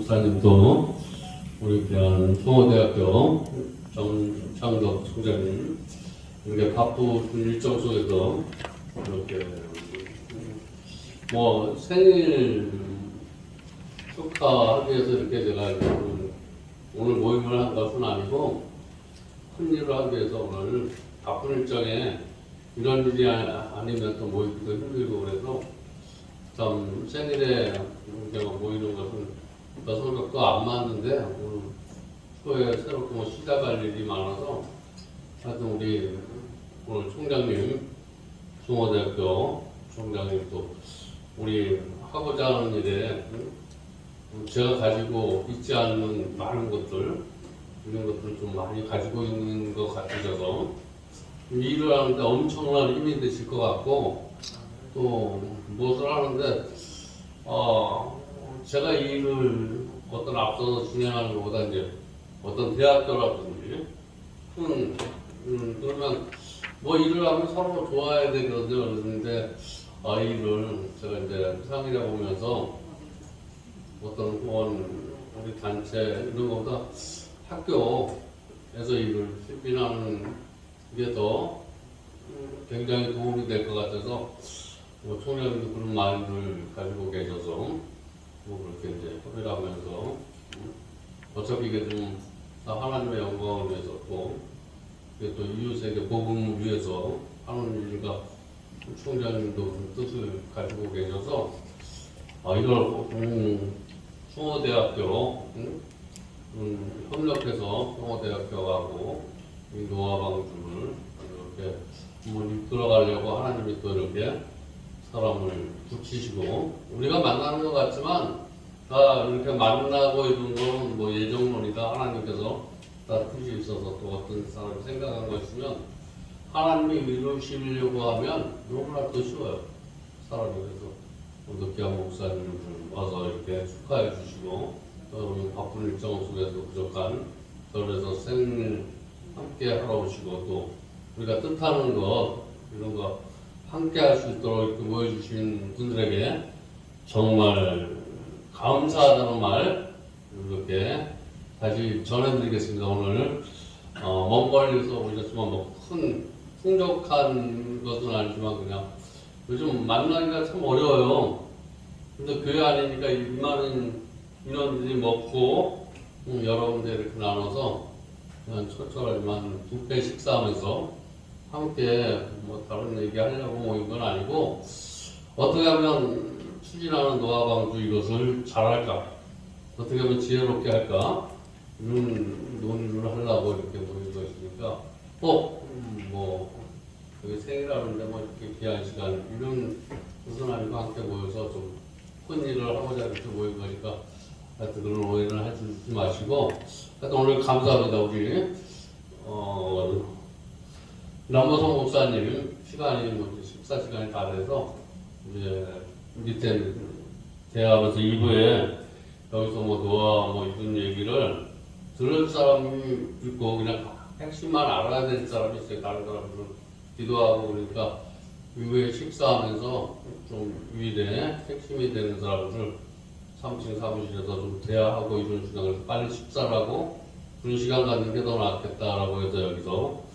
목사님도 우리 귀한 송호대학교 정창덕 총장님 이렇게 바쁜 일정 속에서 이렇게 뭐 생일 축하하기 위해서 이렇게 제가 오늘, 모임을 한 것은 아니고 큰 일을 하기 위해서 오늘 바쁜 일정에 이런 일이 아- 아니면 또 모이기도 힘들고 그래서 참 생일에 모이는 것은 저 성격도 안 맞는데 오늘 후에 새롭게 뭐 시작할 일이 많아서 하여튼 우리 오늘 총장님 중호대학교 총장님 또 우리 하고자 하는 일에 음, 제가 가지고 있지 않는 많은 것들 이런 것들을 좀 많이 가지고 있는 것 같으셔서 이 일을 하는데 엄청난 힘이 되실 것 같고 또 무엇을 하는데 어 제가 이 일을 어떤 앞서서 진행하는 것보다 이제 어떤 대학교라든지? 큰 음, 그러면 뭐 일을 하면 서로 좋아야 되거든요 그런데 아, 이 일을 제가 이제 상의해 보면서 어떤 후원 우리 단체 이런 것보다 학교에서 일을 실빈하는 게더 굉장히 도움이 될 것 같아서 뭐 총장님도 그런 마음을 가지고 계셔서 뭐 그렇게 이제 하면서 음, 어차피 이게 좀 다 하나님의 영광을 위해서 또 이웃에게 복음을 위해서 하는 일과 총장님도 그 뜻을 가지고 계셔서 아 이걸 음, 송호대학교 음, 음, 협력해서 송호대학교하고 이 노아방주를 이렇게 한번 이끌어가려고 하나님이 또 이렇게 사람을 붙이시고 우리가 만나는 것 같지만 다 이렇게 만나고 이런 거는 뭐 예정론이다. 하나님께서 다 뜻이 있어서. 또 어떤 사람이 생각한 것이면 하나님이 이루시려고 하면 너무나 더 쉬워요. 사람이 그래서 귀한 목사님을 와서 이렇게 축하해 주시고 또 바쁜 일정 속에서 부족한 절에서 생일 함께 하러 오시고 또 우리가 뜻하는 것 이런 거 함께 할 수 있도록 이렇게 모여주신 분들에게 정말 감사하다는 말 이렇게 다시 전해드리겠습니다. 오늘 어, 먼 멀리서 오셨지만 뭐 큰 풍족한 것은 아니지만 그냥 요즘 만나기가 참 어려워요. 근데 교회 아니니까 이만한 인원들이 먹고 음, 여러 군데 이렇게 나눠서 그냥 철저하지만 부페 식사하면서 함께 뭐 다른 얘기 하려고 모인 건 아니고 어떻게 하면 추진하는 노아방주 이것을 잘할까? 어떻게 하면 지혜롭게 할까? 이런 논의를 하려고 이렇게 모인 것이니까. 꼭뭐 여기 생일하는데 뭐 이렇게 귀한 시간 이런 아니고 함께 모여서 좀 큰 일을 하고자 이렇게 모인 거니까 하여튼 그런 오해는 해주지 마시고 하여튼 오늘 감사합니다 우리. 어, 남보성 목사님 시간이 뭐 식사 시간이 다 돼서 이제 밑에 대학에서 2부에 여기서 뭐 노아 뭐 이런 얘기를 들을 사람이 있고 그냥 핵심만 알아야 될 사람이 있어요. 다른 사람들은 기도하고 그러니까 이후에 식사하면서 좀 위에 핵심이 되는 사람들 3층 사무실에서 좀 대화하고 이런 시간을 빨리 식사를 하고 그런 시간 갖는 게 더 낫겠다라고 해서 여기서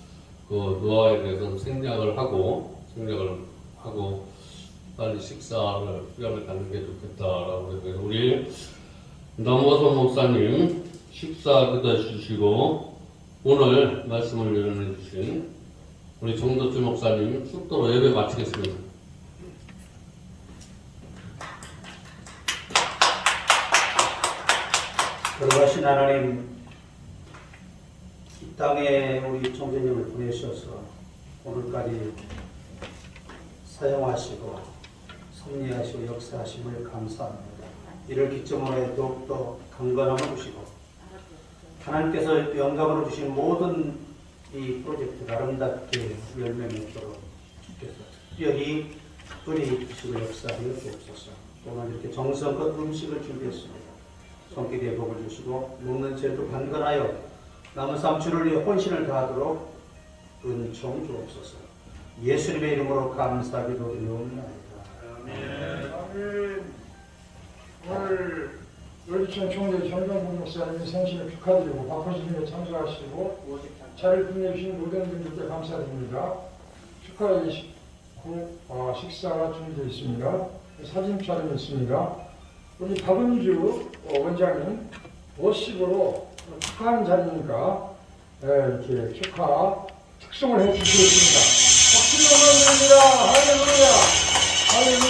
그 노아에 대해서 생략을 하고 생략을 하고 빨리 식사를 시간을 갖는 게 좋겠다라고 해서 우리 남호선 목사님 식사 그다 주시고 오늘 말씀을 열어내 주신 우리 정덕주 목사님 축도로 예배 마치겠습니다. 거룩하신 하나님, 이 땅에 우리 총재님을 보내셔서 오늘까지 사용하시고 섭리하시고 역사하심을 감사합니다. 이를 기점으로 더욱더 강건함을 주시고 하나님께서 영감으로 주신 모든 이 프로젝트가 아름답게 열매 맺도록 주께서 특별히 뿌리 주시고 역사하여 주옵소서. 또한 이렇게 정성껏 음식을 준비했습니다. 손길에 복을 주시고 먹는 죄도 강건하여 남은 삼주를 위해 혼신을 다하도록 은총 주옵소서. 예수님의 이름으로 감사기도 드리옵나이다. 아멘. 오늘 월드청 총재 정경국 목사님의 생신을 축하드리고 바쁘신 일에 참석하시고 차를 빛내주신 모든 분들께 감사드립니다. 축하의 식, 후, 어, 식사가 준비되어 있습니다. 사진 촬영이 있습니다. 우리 박은주 어, 원장님 워십으로 축하하는 자리니까 네, 이렇게 축하 특송을 해주시겠습니다. 박수로 감사드립니다. 할렐루야. 할렐루야.